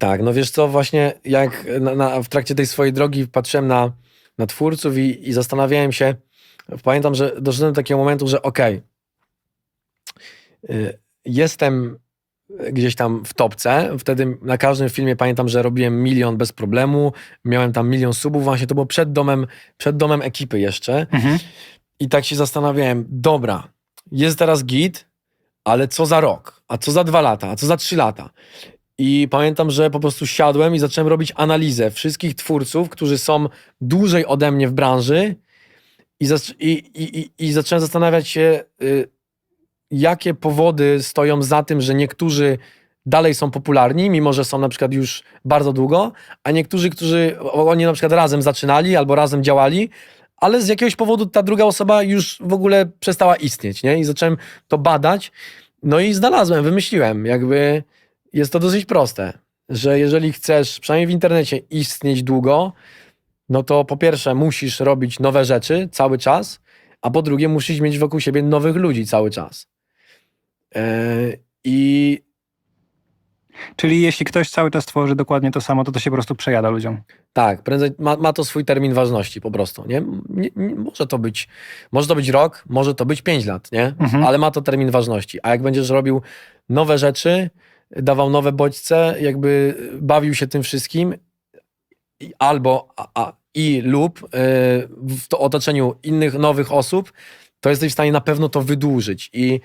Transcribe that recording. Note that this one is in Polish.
Tak, no wiesz co, właśnie jak na, na, w trakcie tej swojej drogi patrzyłem na, na twórców i, i zastanawiałem się, pamiętam, że doszedłem do takiego momentu, że okej, y, jestem gdzieś tam w topce, wtedy na każdym filmie pamiętam, że robiłem milion bez problemu, miałem tam milion subów, właśnie to było przed domem, przed domem ekipy jeszcze. Mhm. i tak się zastanawiałem, dobra, jest teraz git, ale co za rok, a co za dwa lata, a co za trzy lata. I pamiętam, że po prostu siadłem i zacząłem robić analizę wszystkich twórców, którzy są dłużej ode mnie w branży i, zac- i, i, i, zacząłem zastanawiać się, y, jakie powody stoją za tym, że niektórzy dalej są popularni, mimo że są na przykład już bardzo długo, a niektórzy, którzy oni na przykład razem zaczynali albo razem działali, ale z jakiegoś powodu ta druga osoba już w ogóle przestała istnieć, nie? I zacząłem to badać, no i znalazłem, wymyśliłem, jakby jest to dosyć proste, że jeżeli chcesz, przynajmniej w internecie, istnieć długo, no to po pierwsze musisz robić nowe rzeczy cały czas, a po drugie musisz mieć wokół siebie nowych ludzi cały czas. Yy, I Czyli jeśli ktoś cały czas tworzy dokładnie to samo, to to się po prostu przejada ludziom. tak, prędzej ma, ma to swój termin ważności po prostu, nie? nie, nie może, to być, może to być rok, może to być pięć lat, nie? Mhm. Ale ma to termin ważności. A jak będziesz robił nowe rzeczy, dawał nowe bodźce, jakby bawił się tym wszystkim albo a, a, i lub y, w to otoczeniu innych nowych osób, to jesteś w stanie na pewno to wydłużyć. I